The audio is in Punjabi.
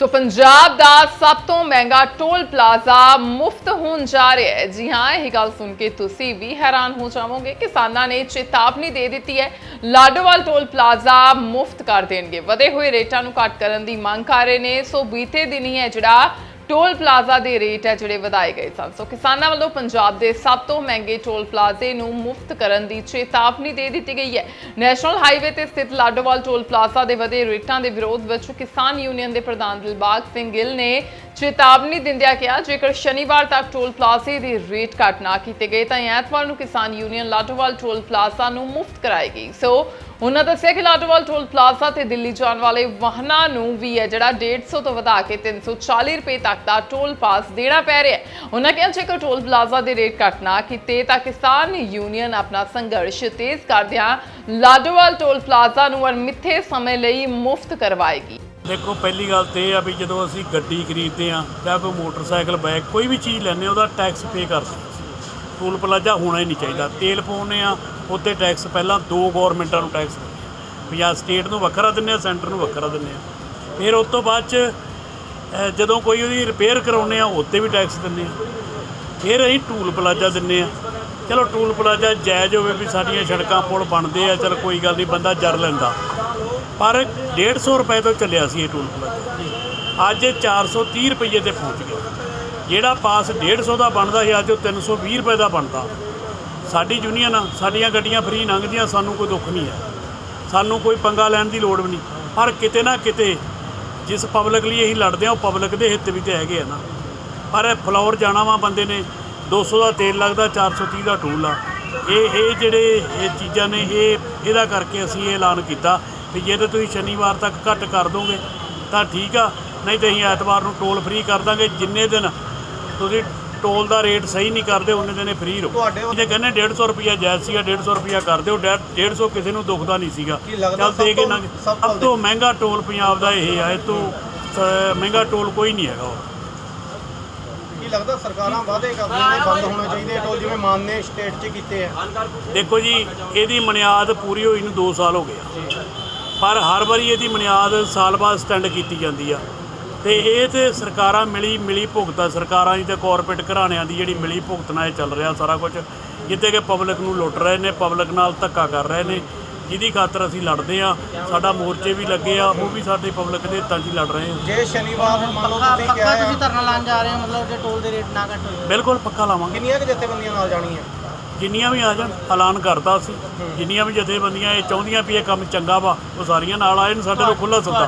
ਸੋ ਪੰਜਾਬ ਦਾ ਸਭ ਤੋਂ ਮਹਿੰਗਾ ਟੋਲ ਪਲਾਜ਼ਾ ਮੁਫਤ ਹੋਣ ਜਾ ਰਿਹਾ ਹੈ। ਜੀ ਹਾਂ, ਇਹ ਗੱਲ ਸੁਣ ਕੇ ਤੁਸੀਂ ਵੀ ਹੈਰਾਨ ਹੋ ਜਾਵੋਗੇ। ਕਿਸਾਨਾਂ ਨੇ ਚੇਤਾਵਨੀ ਦੇ ਦਿੱਤੀ ਹੈ, ਲਾਡੋਵਾਲ ਟੋਲ ਪਲਾਜ਼ਾ ਮੁਫਤ ਕਰ ਦੇਣਗੇ। ਵਧੇ ਹੋਏ ਰੇਟਾਂ ਨੂੰ ਘੱਟ ਕਰਨ ਦੀ ਮੰਗ ਕਰ ਰਹੇ ਨੇ। ਸੋ ਬੀਤੇ ਦਿਨੀ ਹੈ ਜਿਹੜਾ ਟੋਲ ਪਲਾਜ਼ਾ ਦੇ ਰੇਟ ਹੈ ਜਿਹੜੇ ਵਧਾਏ ਗਏ ਸਨ। ਸੋ ਕਿਸਾਨਾਂ ਵੱਲੋਂ ਪੰਜਾਬ ਦੇ ਸਭ ਤੋਂ ਮਹਿੰਗੇ ਟੋਲ ਪਲਾਜ਼ੇ ਨੂੰ ਮੁਫਤ ਕਰਨ ਦੀ ਚੇਤਾਵਨੀ ਦੇ ਦਿੱਤੀ ਗਈ ਹੈ। ਨੈਸ਼ਨਲ ਹਾਈਵੇ ਤੇ ਸਥਿਤ ਲਾਡੋਵਾਲ ਟੋਲ ਪਲਾਜ਼ਾ ਦੇ ਵਧੇ ਰੇਟਾਂ ਦੇ ਵਿਰੋਧ ਵਿੱਚ ਕਿਸਾਨ ਯੂਨੀਅਨ ਦੇ ਪ੍ਰਧਾਨ ਦਿਲਬਾਗ ਸਿੰਘ ਗਿੱਲ ਨੇ ਚੇਤਾਵਨੀ ਦਿੰਦਿਆਂ ਕਿਹਾ, ਜੇਕਰ ਸ਼ਨੀਵਾਰ ਤੱਕ ਟੋਲ ਪਲਾਜ਼ੇ ਦੇ ਰੇਟ ਘੱਟ ਨਾ ਕੀਤੇ ਗਏ, ਤਾਂ ਐਤਵਾਰ ਨੂੰ ਕਿਸਾਨ ਯੂਨੀਅਨ ਲਾਡੋਵਾਲ ਟੋਲ ਪਲਾਜ਼ਾ ਨੂੰ ਮੁਫਤ ਕਰਾਏਗੀ ਸੋ ਉਹਨਾਂ ਦੱਸਿਆ ਕਿ ਲਾਡੋਵਾਲ ਟੋਲ ਪਲਾਜ਼ਾ ਤੇ ਦਿੱਲੀ ਜਾਣ ਵਾਲੇ ਵਾਹਨਾਂ ਨੂੰ ਵੀ ਹੈ ਜਿਹੜਾ 150 ਤੋਂ ਵਧਾ ਕੇ 340 ਰੁਪਏ ਤੱਕ ਦਾ ਟੋਲ ਪਾਸ ਦੇਣਾ ਪੈ ਰਿਹਾ ਹੈ। ਉਹਨਾਂ ਕਿਹਾ ਜੇਕਰ ਟੋਲ ਪਲਾਜ਼ਾ ਦੇ ਰੇਟ ਘੱਟ ਨਾ ਕੀਤੇ ਤਾਂ ਕਿਸਾਨ ਯੂਨੀਅਨ ਆਪਣਾ ਸੰਘਰਸ਼ ਤੇਜ਼ ਕਰਦਿਆਂ ਲਾਡੋਵਾਲ ਟੋਲ ਪਲਾਜ਼ਾ ਨੂੰ ਅਣਮਿੱਥੇ ਸਮੇਂ ਲਈ ਮੁਫਤ ਕਰਵਾਏਗੀ। ਦੇਖੋ, ਪਹਿਲੀ ਗੱਲ ਤੇ ਇਹ ਆ ਵੀ ਜਦੋਂ ਅਸੀਂ ਗੱਡੀ ਖਰੀਦਦੇ ਆ ਜਾਂ ਕੋਈ ਮੋਟਰਸਾਈਕਲ, ਬਾਈਕ, ਕੋਈ ਵੀ ਚੀਜ਼ ਲੈਂਦੇ ਉਹਦਾ ਟੈਕਸ ਪੇ ਕਰ ਟੂਲ ਪਲਾਜ਼ਾ ਹੋਣਾ ਹੀ ਨਹੀਂ ਚਾਹੀਦਾ। ਤੇਲ ਪਾਉਂਦੇ ਆ ਉੱਤੇ ਟੈਕਸ ਪਹਿਲਾਂ ਦੋ ਗਵਰਨਮੈਂਟਾਂ ਨੂੰ ਟੈਕਸ ਪੰਜਾਬ ਸਟੇਟ ਨੂੰ ਵੱਖਰਾ ਦਿੰਦੇ ਆ ਸੈਂਟਰ ਨੂੰ ਵੱਖਰਾ ਦਿੰਦੇ ਆ। ਫਿਰ ਉਸ ਤੋਂ ਬਾਅਦ ਚ ਜਦੋਂ ਕੋਈ ਉਹਦੀ ਰਿਪੇਅਰ ਕਰਾਉਂਦੇ ਆ ਉੱਤੇ ਵੀ ਟੈਕਸ ਦਿੰਦੇ ਆ। ਫਿਰ ਅਸੀਂ ਟੂਲ ਪਲਾਜ਼ਾ ਦਿੰਨੇ ਆ। ਚਲੋ, ਟੂਲ ਪਲਾਜ਼ਾ ਜਾਇਜ਼ ਹੋਵੇ ਵੀ ਸਾਡੀਆਂ ਸੜਕਾਂ ਪੁਲ ਬਣਦੇ ਆ, ਚਲ ਕੋਈ ਗੱਲ ਨਹੀਂ, ਬੰਦਾ ਜਰ ਲੈਂਦਾ। ਪਰ 150 ਰੁਪਏ ਤੋਂ ਚੱਲਿਆ ਸੀ ਇਹ ਟੂਲ ਪਲਾਜ਼ਾ। ਅੱਜ ਇਹ 430 ਰੁਪਏ ਤੇ ਪਹੁੰਚ ਗਿਆ। ਜਿਹੜਾ ਪਾਸ 150 ਦਾ ਬਣਦਾ ਸੀ, ਅੱਜ ਉਹ 320 ਰੁਪਏ ਦਾ ਬਣਦਾ। ਸਾਡੀ ਯੂਨੀਅਨ ਆ, ਸਾਡੀਆਂ ਗੱਡੀਆਂ ਫ੍ਰੀ ਲੰਘਦੀਆਂ, ਸਾਨੂੰ ਕੋਈ ਦੁੱਖ ਨਹੀਂ ਹੈ। ਸਾਨੂੰ ਕੋਈ ਪੰਗਾ ਲੈਣ ਦੀ ਲੋੜ ਵੀ ਨਹੀਂ। ਪਰ ਕਿਤੇ ਨਾ ਕਿਤੇ ਜਿਸ ਪਬਲਿਕ ਲਈ ਅਸੀਂ ਲੜਦੇ ਆ ਉਹ ਪਬਲਿਕ ਦੇ ਹਿੱਤ ਵੀ ਤੇ ਹੈਗੇ ਆ ਨਾ। ਪਰ ਇਹ ਫਲੋਰ ਜਾਣਾ ਵਾ ਬੰਦੇ ਨੇ 200 ਦਾ ਤੇਲ ਲੱਗਦਾ 430 ਦਾ ਟੂਲ ਆ। ਇਹ ਇਹ ਜਿਹੜੇ ਇਹ ਚੀਜ਼ਾਂ ਨੇ, ਇਹ, ਇਹਦਾ ਕਰਕੇ ਅਸੀਂ ਇਹ ਐਲਾਨ ਕੀਤਾ ਵੀ ਜੇ ਤਾਂ ਤੁਸੀਂ ਸ਼ਨੀਵਾਰ ਤੱਕ ਘੱਟ ਕਰ ਦੋਗੇ, ਤਾਂ ਠੀਕ ਆ। ਨਹੀਂ ਤੇ ਅਸੀਂ ਐਤਵਾਰ ਨੂੰ ਟੋਲ ਫ੍ਰੀ ਕਰ ਦਾਂਗੇ, ਜਿੰਨੇ ਦਿਨ ਤੁਸੀਂ ਟੋਲ ਦਾ ਰੇਟ ਸਹੀ ਨਹੀਂ ਕਰਦੇ ਉਹਨੇ ਦਿਨੇ ਫ੍ਰੀ ਰਹੋ। ਜੇ ਕਹਿੰਦੇ 150 ਰੁਪਿਆ ਜਾਇਜ਼ ਸੀਗਾ 150 ਰੁਪਿਆ ਕਰ ਦਿਓ 150 ਕਿਸੇ ਨੂੰ ਦੁਖਦਾ ਨਹੀਂ ਸੀਗਾ। ਚੱਲ ਦੇ ਕੇ ਨਾ ਸਭ ਤੋਂ ਮਹਿੰਗਾ ਟੋਲ ਪੰਜਾਬ ਦਾ ਇਹ ਆ ਇਹ ਤੋਂ ਮਹਿੰਗਾ ਟੋਲ ਕੋਈ ਨਹੀਂ ਹੈਗਾ ਕੀ ਲੱਗਦਾ ਸਰਕਾਰਾਂ ਵਾਅਦੇ ਕਰਦੀਆਂ ਨੇ ਬੰਦ ਹੋਣੇ ਚਾਹੀਦੇ ਆ ਟੋਲ ਜਿਵੇਂ ਮਾਨ ਨੇ ਸਟੇਟ 'ਚ ਕੀਤੇ ਆ? ਦੇਖੋ ਜੀ ਇਹਦੀ ਮਨਿਆਦ ਪੂਰੀ ਹੋਈ ਨੂੰ 2 ਸਾਲ ਹੋ ਗਏ ਪਰ ਹਰ ਵਾਰੀ ਇਹਦੀ ਮਨਿਆਦ ਸਾਲ ਬਾਅਦ ਸਟੈਂਡ ਕੀਤੀ ਜਾਂਦੀ ਆ। ਤੇ ਇਹ ਤੇ ਸਰਕਾਰਾਂ ਮਿਲੀ ਮਿਲੀ ਭੁਗਤਾ ਸਰਕਾਰਾਂ ਦੀ ਤੇ ਕਾਰਪੋਰੇਟ ਘਰਾਣਿਆਂ ਦੀ ਜਿਹੜੀ ਮਿਲੀ ਭੁਗਤ ਨਾਲ ਇਹ ਚੱਲ ਰਿਹਾ ਸਾਰਾ ਕੁਝ ਜਿੱਤੇ ਕਿ ਪਬਲਿਕ ਨੂੰ ਲੁੱਟ ਰਹੇ ਨੇ ਪਬਲਿਕ ਨਾਲ ਧੱਕਾ ਕਰ ਰਹੇ ਨੇ। ਜਿਹਦੀ ਖਾਤਰ ਅਸੀਂ ਲੜਦੇ ਆ ਸਾਡਾ ਮੋਰਚੇ ਵੀ ਲੱਗੇ ਆ ਉਹ ਵੀ ਸਾਡੇ ਪਬਲਿਕ ਦੇ ਹਿੱਤਾਂ 'ਚ ਹੀ ਲੜ ਰਹੇ ਆ। ਜੇ ਸ਼ਨੀਵਾਰ ਨੂੰ ਮੰਨ ਲਓ ਪੱਕਾ ਤੁਸੀਂ ਪੱਕਾ ਕਿਹਾ ਤੁਸੀਂ ਆ। ਧਰਨਾ ਲਾਉਣ ਜਾ ਰਹੇ ਹੋ ਮਤਲਬ ਜੇ ਟੋਲ ਦੇ ਰੇਟ ਨਾ ਘੱਟ ਹੋਏ। ਬਿਲਕੁਲ ਪੱਕਾ ਲਾਵਾਂਗੇ। ਕਿੰਨੀਆਂ ਕੁ ਜਥੇਬੰਦੀਆਂ ਨਾਲ ਜਾਣੀਆਂ ਜਿੰਨੀਆਂ ਵੀ ਆ ਜਾਣ ਐਲਾਨ ਕਰਤਾ ਸੀ ਜਿੰਨੀਆਂ ਵੀ ਜਥੇਬੰਦੀਆਂ ਇਹ ਚਾਹੁੰਦੀਆਂ ਵੀ ਇਹ ਕੰਮ ਚੰਗਾ ਵਾ ਉਹ ਸਾਰੀਆਂ ਨਾਲ ਆਏ ਨੇ ਸਾਡੇ ਕੋਲ ਖੁੱਲਾ ਸੱਦਾ।